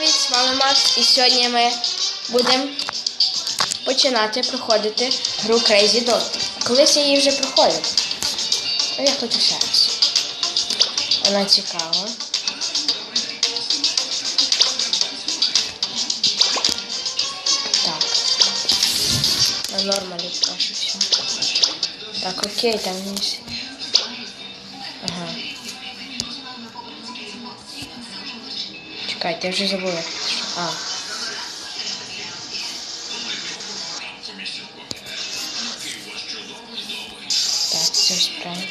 привіт! З вами Макс. І сьогодні ми будемо починати проходити гру Crazy Dot. Колись я її вже проходив. А я хочу ще раз. Вона цікава. Так. На нормалі прошу все. Так, окей, там є. Чекайте, я вже забула. А. Так, це справді.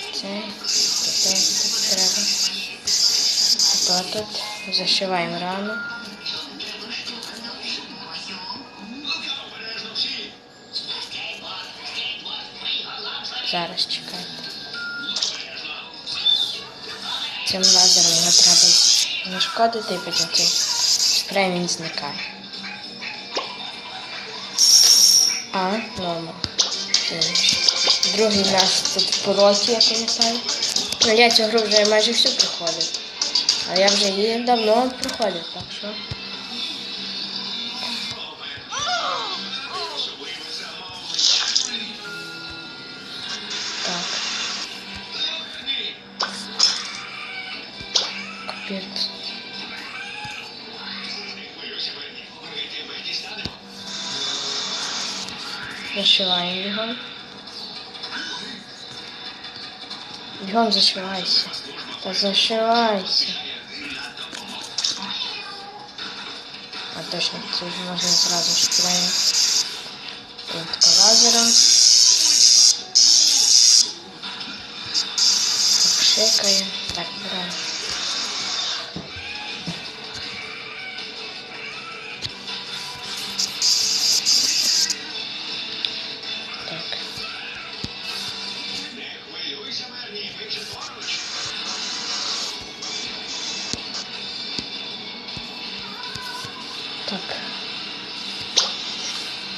Тут тут. Зашиваємо рану. Зараз чекайте. Цим лазером його треба нашкодити цей спрей він зникає. А, номер. Другий у нас тут в пилоті, я пам'ятаю. Ну, я цю гру вже майже всю проходив. А я вже її давно проходив, так що. Зашиваємо бігом. Бігом зашивайся. Та зашивайся. А точно, це вже можна зразу шпилею.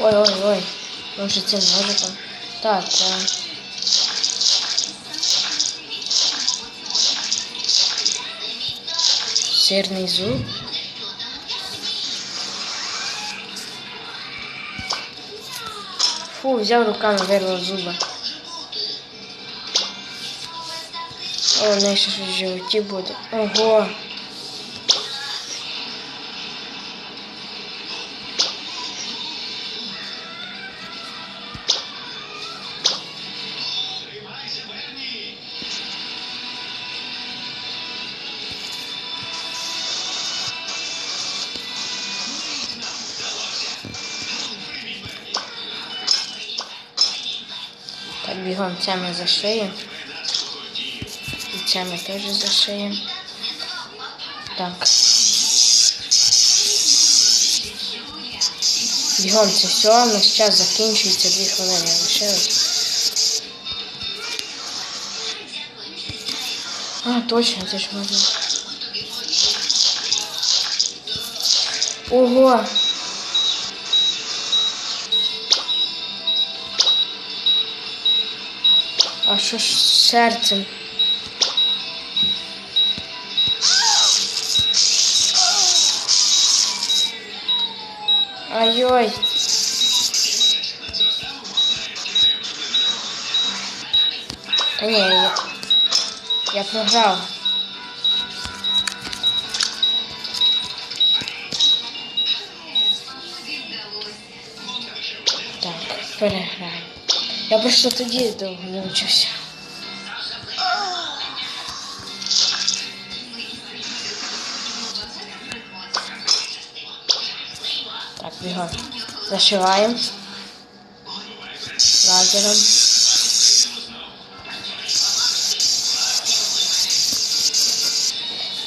Ой, ой, ой. Може цим ножиком. Так, е. Сирний зуб. Фу, взяв руками вирвав зуба. О, ще щось в животі буде. Ого. Бігом це ми зашиємо. І це ми теж зашиємо. Так. Бігом це все, у нас час закінчується, дві хвилини лишилось. А, точно, це ж можна. Ого! А що ж серцем? Ай-ой. Та ні, я, я програв. Так, переграємо. Я просто тоді довго не вчився. Так, бігом. Зашиваємо. Лазером.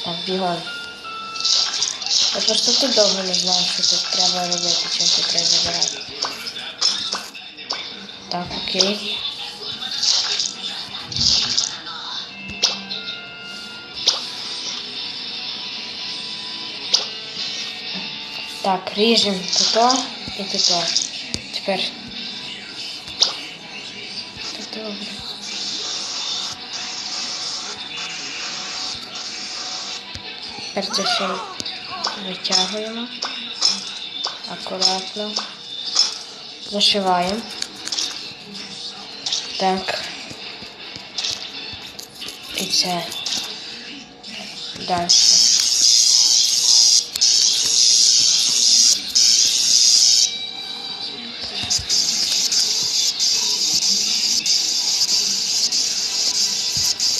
Так, бігом. Я просто тут довго не знаю, що тут треба робити, чим тут треба забирати. Так, окей. Так, ріжемо тут і тут. Тепер. Так добре. Тепер це ще Витягуємо. Акуратно. Зашиваємо. Так. І це. Далі.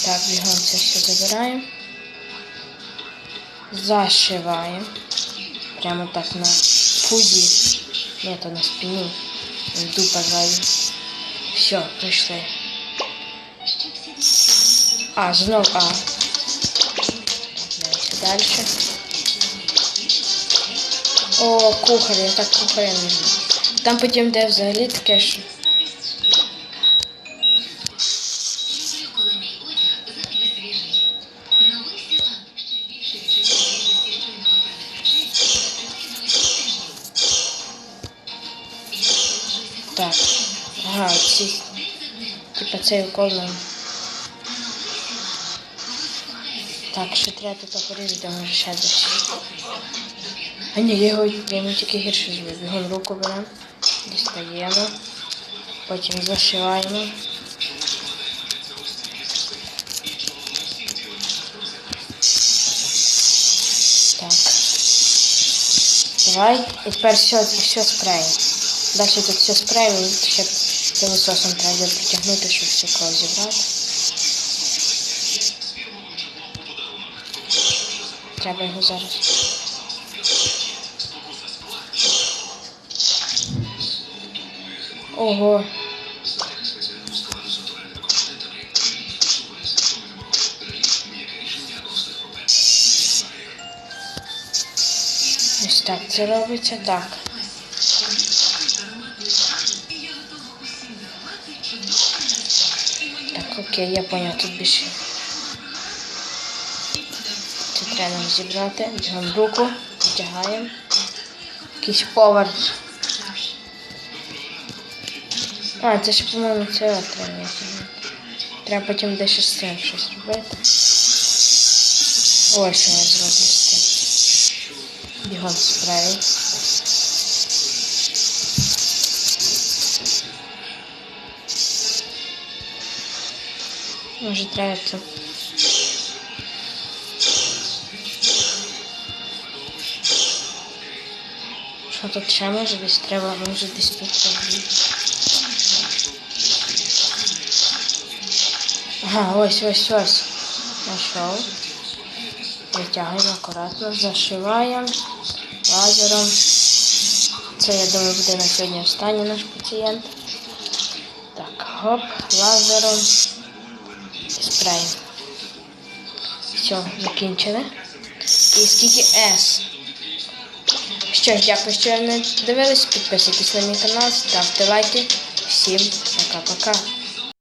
Так, бігом це все забираємо. Зашиваємо. Прямо так на пузі. Ні, то на спині. Дупа ззаді. Все, прийшли. А, знов А. Далі. О, кухар, я так кухаря не люблю. Там потім де взагалі таке насолоджуюся Так. Ага, ці. Типа цей нам. Так, ще треба тут порізати, може ще десь. А ні, я його йому тільки гірше зробив. Бігом руку беремо, дістаємо, потім зашиваємо. Так. Давай. І тепер все, все спреєм. Далі тут все спреєм ще пилососом треба притягнути, щоб все кров зібрати. Треба його зараз. Ого. Ось так це робиться так. Окей, я поняв, тут більше. Це треба нам зібрати. Візьмемо руку, витягаємо. Якийсь повар. А, це ж, по-моєму, це от треба. Треба потім дещо з цим щось робити. Ось що я зроблю з цим. Бігом спрей. Може треба це. Що тут ще може десь треба, може десь тут. Ага, ось, ось, ось. Знайшов. Витягуємо акуратно, зашиваємо лазером. Це, я думаю, буде на сьогодні останній наш пацієнт. Так, гоп, лазером спреєм. Все, закінчили. І скільки С. Що ж, дякую, що ви дивились. Підписуйтесь на мій канал, ставте лайки. Всім пока-пока.